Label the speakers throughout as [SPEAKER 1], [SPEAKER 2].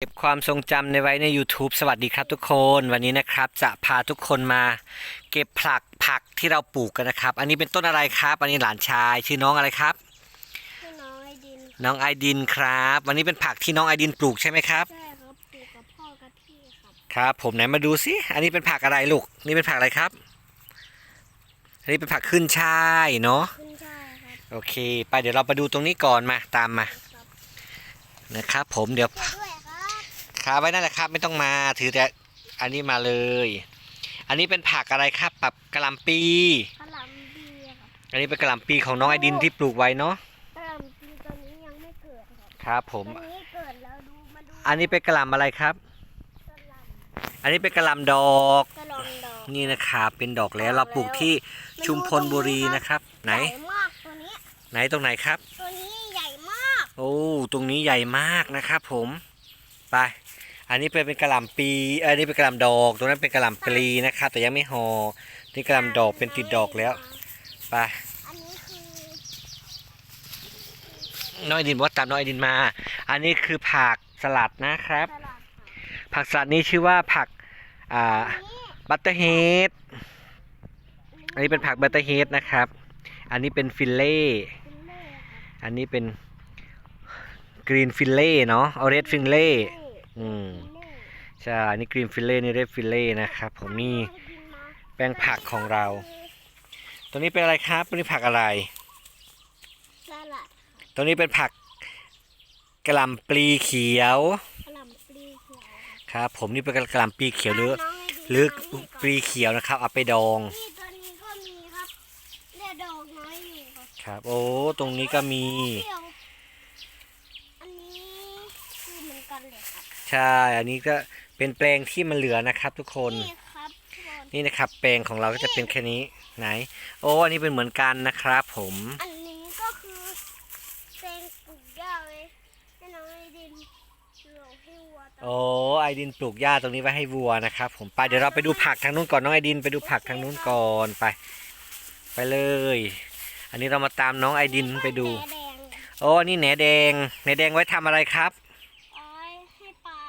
[SPEAKER 1] เก็บความทรงจำในไว้ใน YouTube สวัสดีครับทุกคนวันนี้นะครับจะพาทุกคนมาเก็บผักผักที่เราปลูกกันนะครับ อันนี้เป็นต้นอะไรครับ อันนี้หลานชายชื่อน้องอะไรครับ
[SPEAKER 2] ให้น้องไอดิน
[SPEAKER 1] น้องไอดินครับ วันนี้เป็นผักที่น้องไอดินปลูกใช่ไหมครับ
[SPEAKER 2] ใช่ครับปลูกกับพ่อกับพี่ครับ
[SPEAKER 1] ครับ ผมไหนมาดูสิอันนี้เป็นผักอะไรลูกนี่เป็นผักอะไรครับ อันนี้เป็นผักขึ้นช่ายเนาะ
[SPEAKER 2] ขึ้นใช่ครับ
[SPEAKER 1] โอเค ไปเดี๋ยวเราไปดูตรงนี้ก่อนมาตามมา
[SPEAKER 2] ครับ
[SPEAKER 1] นะครับ ผมเดี๋ยว ขาไว้นั่นแหละครับ ไม่ต้องมาถือแต่อันนี้มาเลย อันนี้เป็นผักอะไรครับปับกะหล่ำปี
[SPEAKER 2] กระหล่ำปีครับ
[SPEAKER 1] อันนี้เป็นกะหล่ำปีของน้องไอดินที่ปลูกไว้เนาะ
[SPEAKER 2] กระหล่ำปีตอนนี้ยังไม่เกิดครับ
[SPEAKER 1] ครับผม
[SPEAKER 2] ตอนนี้เกิดแล้วดูมาดู
[SPEAKER 1] อันนี้เป็นกะหล่ำอะไรครับ
[SPEAKER 2] กระหล่
[SPEAKER 1] อันนี้เป็นกะหล่ำดอกำ
[SPEAKER 2] กระหล่ำดอก
[SPEAKER 1] นี่นะครับเป็นดอกแล้วเราปลูกที่ชุมพลบุรีนะครับ ไหน
[SPEAKER 2] ใหญ่มากตัวนี้
[SPEAKER 1] ไหนตรงไหนครับ
[SPEAKER 2] ตัวนี้ใหญ่มาก
[SPEAKER 1] โอ้ตรงนี้ใหญ่มากนะครับผม ไป อันนี้เป็นเป็นกะหล่ำปีอันนี้เป็นกระหล่ำดอก ตรงนั้นเป็นกระหล่ำปลีนะครับ แต่ยังไม่ห่อนี่กระหล่ำดอกเป็นติดดอกแล้วไป
[SPEAKER 2] อันนี้คือ
[SPEAKER 1] น้อยดินว่าตามน้อยดินมา อันนี้คือผักสลัดนะครับ ผักสลัดนี้ชื่อว่าผักอ่าบัตเตอร์เฮดอันนี้เป็นผักบัตเตอร์เฮดนะครับ อันนี้เป็นฟิลเล่
[SPEAKER 2] เป็นเล่ครับ
[SPEAKER 1] อันนี้เป็น กรีนฟิลเล่เนาะเอาเรดฟิลเล่อืม
[SPEAKER 2] เล่
[SPEAKER 1] ใช่อันนี้กรีนฟิลเล่นี่เรดฟิลเล่นะครับผมนี่แปลงผักของเรา ตัวนี้เป็นอะไรครับตัวนี้ผักอะไร
[SPEAKER 2] สลัด
[SPEAKER 1] ตัวนี้เป็นผักกระหล่ำปลีเขียว
[SPEAKER 2] กระหล่ำปลีเขียว
[SPEAKER 1] ครับ ผมนี่เป็นกระหล่ำปลีเขียวหรือ
[SPEAKER 2] น้องไดิน
[SPEAKER 1] หรือ
[SPEAKER 2] มานี่
[SPEAKER 1] ปลีเขียวนะครับเอาไปดอง
[SPEAKER 2] นี่ตัวนี้ก็มีครับเนี่ยดอกน้อยอยู่ครับ
[SPEAKER 1] ครับ โอ้ตรงนี้ก็มี
[SPEAKER 2] เขียวอันนี้คื อเหมือนกันเลยครับ
[SPEAKER 1] ใช่ อันนี้ก็เป็นแปลงที่มันเหลือนะครับ ทุกคน
[SPEAKER 2] นี่ครับทุกคน
[SPEAKER 1] นี่นะครับ แปลงของเราก็จะเป็นแค่นี้ไหน โอ้อันนี้เป็นเหมือนกันนะครับ ผม
[SPEAKER 2] อันนี้ก็คือแตงปลูกหญ้าเลยให้น้องไอดินเหลือให้วัวต
[SPEAKER 1] โอ้ไอดินปลูกหญ้าตรงนี้ไว้ให้วัวนะครับผมไปเดี๋ยวเราไปดูผักทางนู้นก่อนน้องไอดินไปดูผักทางนู้นก่อนไป ไปเลย อันนี้เรามาตามน้องไอดินไปดู
[SPEAKER 2] แดง
[SPEAKER 1] โอ้อันนี่แหนแดงแหนแดงไว้ทำอะไรครับ
[SPEAKER 2] เอาไว้ให้ปลา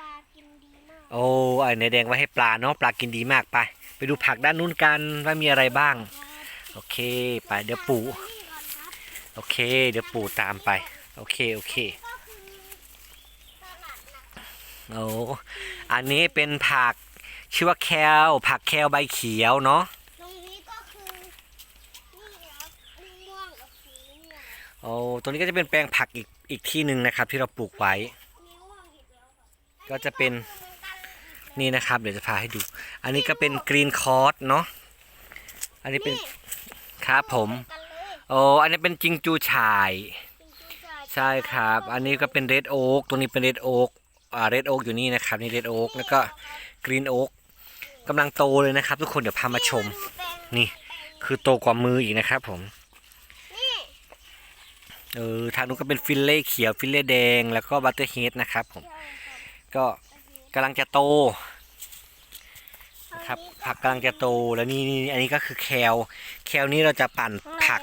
[SPEAKER 2] ปลา กินดีมาก
[SPEAKER 1] โอ้ไอแหนแดงไว้ให้ปลาเนาะปลากินดีมากไป ไปดูผักด้านนู้นกันว่ามีอะไรบ้าง
[SPEAKER 2] ครับ
[SPEAKER 1] โอเค ไปเดี๋ยวปู่
[SPEAKER 2] นี่ก่อนครับ
[SPEAKER 1] โอเค เดี๋ยวปู่ตามไป โอเคโอเค
[SPEAKER 2] ก็คือสลัดนะ
[SPEAKER 1] โอ้อันนี้เป็นผักชื่อว่าแคลผักแคลใบเขียวเนาะ
[SPEAKER 2] ตรงนี้ก็คือนี่ครับม่วงกับสีม่วง
[SPEAKER 1] โอ้ตรงนี้ก็จะเป็นแปลงผักอีกอีกที่หนึ่งนะครับ ที่เราปลูกไว้
[SPEAKER 2] มีม่วงอีกแล้วครับ
[SPEAKER 1] ก็จะเป็น
[SPEAKER 2] อันนี้ก็คือ
[SPEAKER 1] นี่นะครับ เดี๋ยวจะพาให้ดู อันนี้ก็เป็นกรีนคอร์สเนาะอันนี้เป็น
[SPEAKER 2] นี่
[SPEAKER 1] ครับผม
[SPEAKER 2] กันเลย
[SPEAKER 1] โอ้อันนี้เป็นจิงจูฉ่าย
[SPEAKER 2] เป็นจุดจ่าย
[SPEAKER 1] ใช่ครับ อันนี้ก็เป็นเรดโอ๊กตรงนี้เป็นเรดโอ๊กอ่าเรดโอ๊กอยู่นี่นะครับนี่เรดโอ๊กแล้วก็กรีนโอ๊กกำลังโตเลยนะครับ ทุกคนเดี๋ยวพามาชม นี่คือโตกว่ามืออีกนะครับผม
[SPEAKER 2] นี่
[SPEAKER 1] เออทางนู้นก็เป็นฟิลเล่เขียวฟิลเล่แดงแล้วก็บัตเตอร์เฮดนะครับผม
[SPEAKER 2] ใช่ครับ
[SPEAKER 1] ก็กำลังจะโตนะครับผักกำลังจะโตแล้วนี่นี่อันนี้ก็คือแคลแคลนี้เราจะปั่นผัก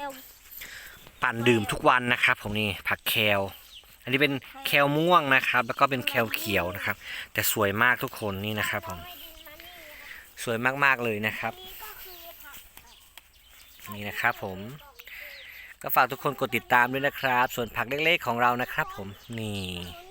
[SPEAKER 1] ปั่นดื่มทุกวันนะครับผมนี่ผักแคลอันนี้เป็นแคลม่วงนะครับ แล้วก็เป็นแคลเขียวนะครับ แต่สวยมากทุกคนนี่นะครับผม
[SPEAKER 2] เอาไว้ดินมานี่นะครับ
[SPEAKER 1] สวยมากๆเลยนะครับ
[SPEAKER 2] นี่ก็คือผัก
[SPEAKER 1] นี่นะครับผม ก็ฝากทุกคนกดติดตามด้วยนะครับ ส่วนผักเล็กๆของเรานะครับผมนี่
[SPEAKER 2] นี่